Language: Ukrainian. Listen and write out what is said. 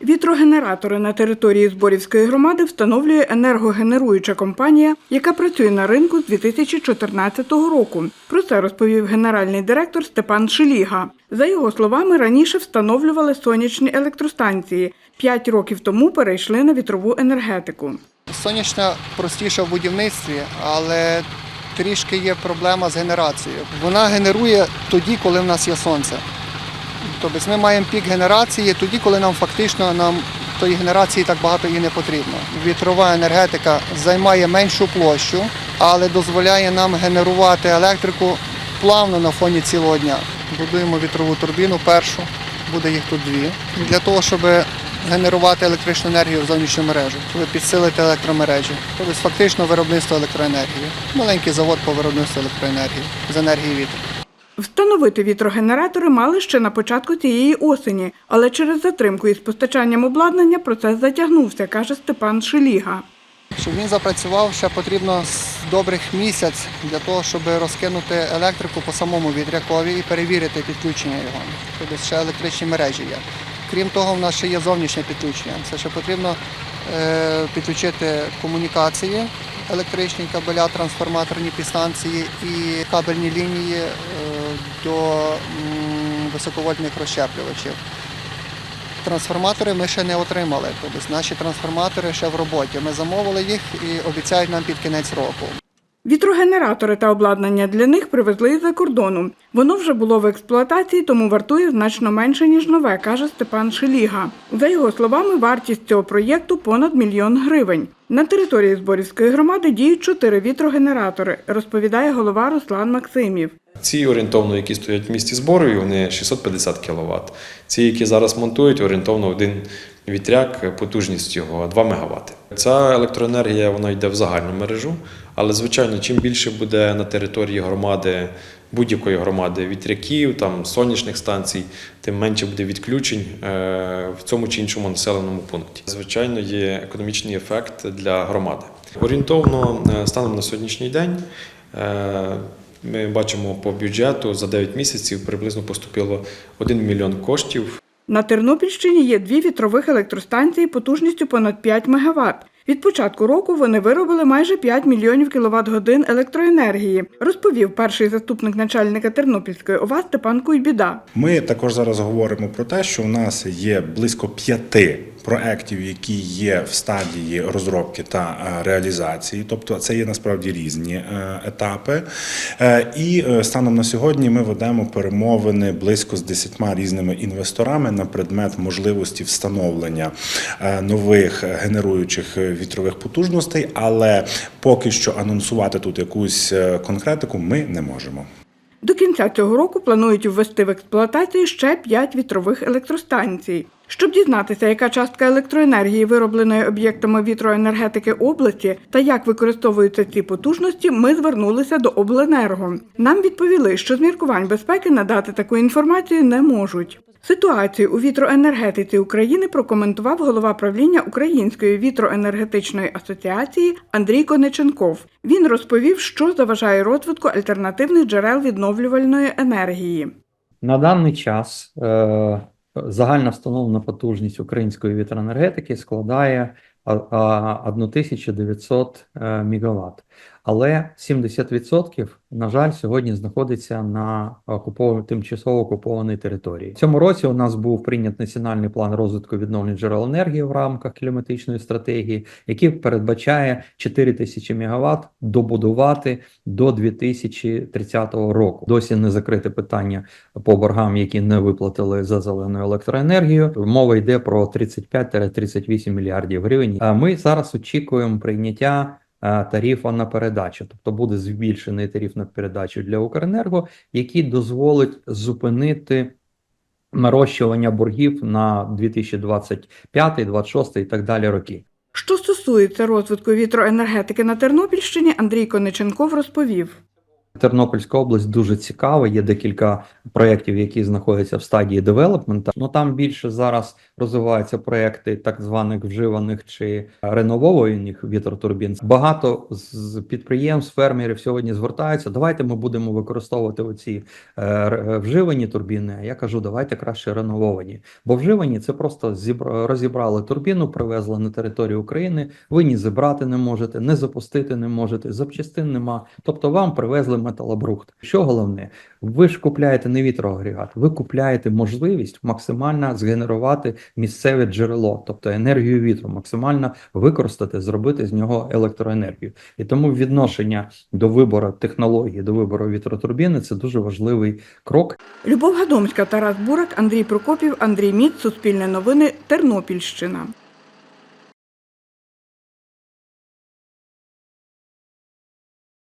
Вітрогенератори на території Зборівської громади встановлює енергогенеруюча компанія, яка працює на ринку з 2014 року. Про це розповів генеральний директор Степан Шеліга. За його словами, раніше встановлювали сонячні електростанції. П'ять років тому перейшли на вітрову енергетику. Сонячна простіша в будівництві, але трішки є проблема з генерацією. Вона генерує тоді, коли в нас є сонце. Тобто ми маємо пік генерації тоді, коли нам фактично нам тої генерації так багато і не потрібно. Вітрова енергетика займає меншу площу, але дозволяє нам генерувати електрику плавно на фоні цілого дня. Будуємо вітрову турбіну першу, буде їх тут дві. Для того, щоб генерувати електричну енергію в зовнішню мережу, щоб підсилити електромережі. Тобто фактично виробництво електроенергії. Маленький завод по виробництву електроенергії з енергії вітру. Встановити вітрогенератори мали ще на початку цієї осені, але через затримку із постачанням обладнання процес затягнувся, каже Степан Шеліга. Щоб він запрацював, ще потрібно добрих місяць для того, щоб розкинути електрику по самому вітрякові і перевірити підключення його. Тобто ще електричні мережі є. Крім того, в нас ще є зовнішнє підключення. Це ще потрібно е, підключити комунікації, електричні кабеля, трансформаторні підстанції і кабельні лінії е, до високовольтних розщеплювачів. Трансформатори ми ще не отримали. Тобто наші трансформатори ще в роботі. Ми замовили їх і обіцяють нам під кінець року. Вітрогенератори та обладнання для них привезли із-за кордону. Воно вже було в експлуатації, тому вартує значно менше, ніж нове, каже Степан Шеліга. За його словами, вартість цього проєкту понад мільйон гривень. На території Зборівської громади діють чотири вітрогенератори, розповідає голова Руслан Максимів. Ці орієнтовно, які стоять в місті збору, вони 650 кВт. Ці, які зараз монтують, орієнтовно один вітряк, потужність його 2 МВт. Ця електроенергія вона йде в загальну мережу, але звичайно, чим більше буде на території громади, будь-якої громади вітряків, там сонячних станцій, тим менше буде відключень е, в цьому чи іншому населеному пункті. Звичайно, є економічний ефект для громади. Орієнтовно е, станом на сьогоднішній день. Ми бачимо по бюджету за 9 місяців приблизно поступило 1 мільйон коштів. На Тернопільщині є дві вітрових електростанції потужністю понад 5 МВт. Від початку року вони виробили майже 5 мільйонів кіловат годин електроенергії, розповів перший заступник начальника Тернопільської ОВА Степан Куйбіда. Ми також зараз говоримо про те, що в нас є близько п'яти проєктів, які є в стадії розробки та е, реалізації, тобто це є насправді різні е, етапи. Е, І станом на сьогодні ми ведемо перемовини близько з десятьма різними інвесторами на предмет можливості встановлення нових генеруючих вітрових потужностей, але поки що анонсувати тут якусь конкретику ми не можемо. До кінця цього року планують ввести в експлуатацію ще 5 вітрових електростанцій. Щоб дізнатися, яка частка електроенергії, виробленої об'єктами вітроенергетики області, та як використовуються ці потужності, ми звернулися до обленерго. Нам відповіли, що з міркувань безпеки надати таку інформацію не можуть. Ситуацію у вітроенергетиці України прокоментував голова правління Української вітроенергетичної асоціації Андрій Конеченков. Він розповів, що заважає розвитку альтернативних джерел відновлювальної енергії. На даний час е, загальна встановлена потужність української вітроенергетики складає а, а, 1900 е, МВт. Але 70%, на жаль, сьогодні знаходиться на окупов... тимчасово окупованій території. В цьому році у нас був прийнят національний план розвитку відновлення джерел енергії в рамках кліматичної стратегії, який передбачає 4000 МВт добудувати до 2030 року. Досі не закрите питання по боргам, які не виплатили за зелену електроенергію. Мова йде про 35-38 мільярдів гривень. А ми зараз очікуємо прийняття е, тарифу на передачу, тобто буде збільшений тариф на передачу для Укренерго, який дозволить зупинити. Нарощування боргів на 2025, 2026 і так далі роки. Що стосується розвитку вітроенергетики на Тернопільщині, Андрій Кониченков розповів. Тернопільська область дуже цікава. Є декілька проєктів, які знаходяться в стадії девелопмента. Ну там більше зараз розвиваються проєкти так званих вживаних чи реновованих вітротурбін. Багато з підприємств, фермерів сьогодні звертаються. Давайте ми будемо використовувати оці е, вживані турбіни. А я кажу, давайте краще ренововані. Бо вживані це просто зібра- розібрали турбіну, привезли на територію України. Ви ні зібрати не можете, не запустити не можете, запчастин нема. Тобто вам привезли металобрухт. Що головне, ви ж купляєте не вітроагрегат, ви купляєте можливість максимально згенерувати місцеве джерело, тобто енергію вітру, максимально використати, зробити з нього електроенергію. І тому відношення до вибору технології, до вибору вітротурбіни це дуже важливий крок. Любов Гадомська, Тарас Бурак, Андрій Прокопів, Андрій Міц, Суспільне новини, Тернопільщина.